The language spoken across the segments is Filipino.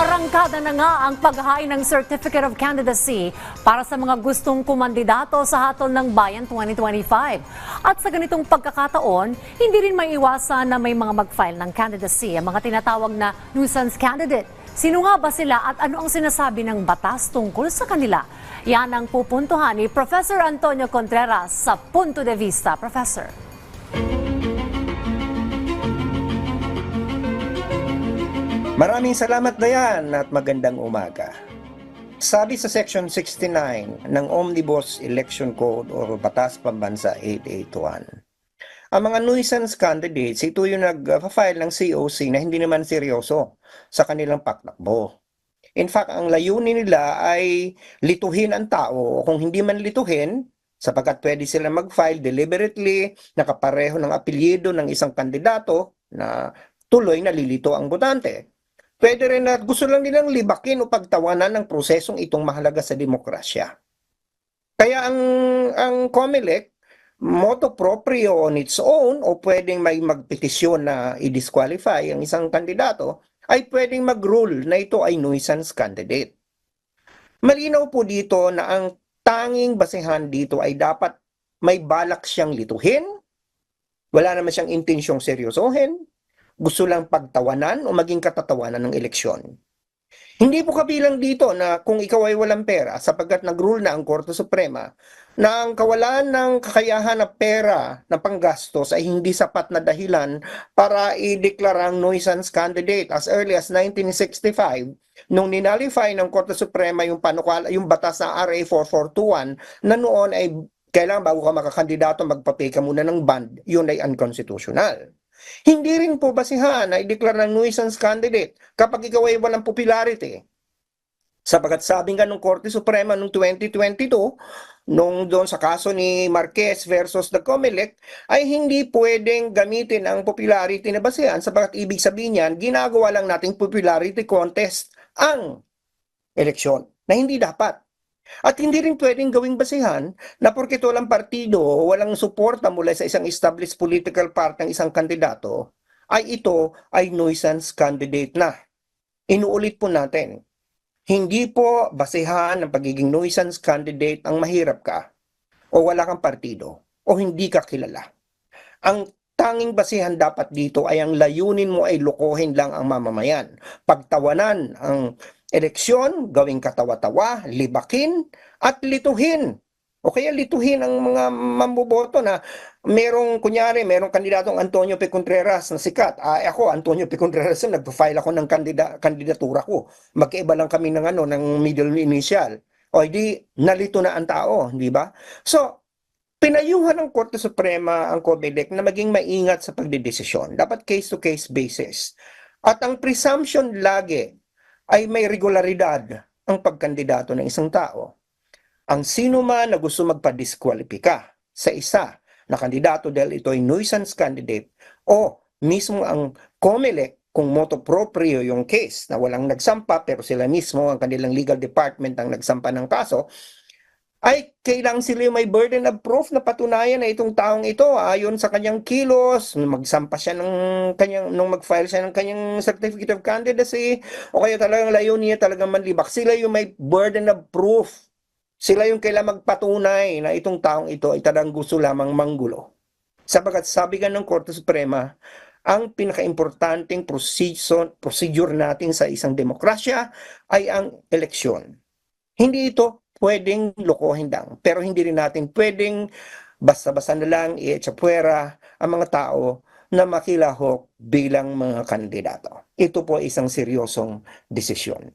Umarangkada na nga ang paghahain ng Certificate of Candidacy para sa mga gustong kumandidato sa Hatol ng Bayan 2025. At sa ganitong pagkakataon, hindi rin may iwasan na may mga mag-file ng candidacy, ang mga tinatawag na nuisance candidate. Sino nga ba sila at ano ang sinasabi ng batas tungkol sa kanila? Yan ang pupuntuhan ni Professor Antonio Contreras sa Punto de Vista. Professor. Maraming salamat Dayan at magandang umaga. Sabi sa Section 69 ng Omnibus Election Code o Batas Pambansa 881, ang mga nuisance candidates, ito yung nag-file ng COC na hindi naman seryoso sa kanilang paktakbo. In fact, ang layunin nila ay lituhin ang tao. Kung hindi man lituhin, sapagkat pwede sila mag-file deliberately, nakapareho ng apelyido ng isang kandidato na tuloy nalilito ang botante. Pwede rin na gusto lang nilang libakin o pagtawanan ng prosesong itong mahalaga sa demokrasya. Kaya ang ang COMELEC, moto proprio on its own o pwedeng may magpetisyon na i-disqualify ang isang kandidato, ay pwedeng mag-rule na ito ay nuisance candidate. Malinaw po dito na ang tanging basehan dito ay dapat may balak siyang lituhin, wala naman siyang intensyong seryosohin, gusto lang pagtawanan o maging katatawanan ng eleksyon. Hindi po kabilang dito na kung ikaw ay walang pera sapagkat nag-rule na ang Korte Suprema na ang kawalan ng kakayahan na pera na panggastos ay hindi sapat na dahilan para ideklara ang nuisance candidate as early as 1965 nung ninalify ng Korte Suprema yung panukala yung batas na RA 4421 na noon ay kailangan bago ka makakandidato magpapay ka muna ng bond yun ay unconstitutional. Hindi rin po basihan na i-declare ng nuisance candidate kapag ikaw ay walang popularity. Sapagat sabi nga ng Korte Suprema noong 2022, nung doon sa kaso ni Marquez versus the Comelec, ay hindi pwedeng gamitin ang popularity na basihan sapagat ibig sabihin niyan, ginagawa lang nating popularity contest ang eleksyon na hindi dapat. At hindi rin pwedeng gawing basihan na porkit walang partido o walang suporta mula sa isang established political party ng isang kandidato, ay ito ay nuisance candidate na. Inuulit po natin, hindi po basihan ng pagiging nuisance candidate ang mahirap ka o wala kang partido o hindi ka kilala. Ang tanging basihan dapat dito ay ang layunin mo ay lokohin lang ang mamamayan. Pagtawanan ang eleksyon, gawing katawa-tawa, libakin, at lituhin. O kaya lituhin ang mga mamboboto na merong, kunyari, merong kandidatong Antonio P. Contreras na sikat. Ah, ako, Antonio P. Contreras, nagpa-file ako ng kandida, kandidatura ko. Magkaiba lang kami ng, ano, ng middle initial. O di, nalito na ang tao, di ba? So, pinayuhan ng Korte Suprema ang COMELEC na maging maingat sa pagdedesisyon. Dapat case-to-case basis. At ang presumption lagi ay may regularidad ang pagkandidato ng isang tao. Ang sino man na gusto magpa-disqualifika sa isa na kandidato dahil ito ay nuisance candidate o mismo ang COMELEC kung moto proprio yung case na walang nagsampa pero sila mismo ang kanilang legal department ang nagsampa ng kaso, ay kailangan sila may burden of proof na patunayan na itong taong ito ayon sa kanyang kilos, magsampa siya ng kanyang nung mag-file siya ng kanyang certificate of candidacy o kaya talagang layunin niya talagang manlibak. Sila yung may burden of proof. Sila yung kailangan magpatunay na itong taong ito ay talagang gusto lamang manggulo. Sabagat sabi nga ng Korte Suprema, ang pinakaimportanteng procedure, procedure natin sa isang demokrasya ay ang eleksyon. Hindi ito pwedeng lokohin lang. Pero hindi rin natin pwedeng basta-basta na lang i-echapwera ang mga tao na makilahok bilang mga kandidato. Ito po isang seryosong desisyon.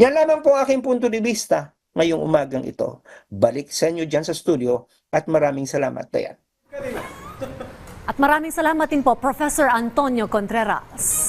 Yan lamang po aking punto de vista ngayong umagang ito. Balik sa inyo dyan sa studio at maraming salamat. Dayan. At maraming salamat din po, Professor Antonio Contreras.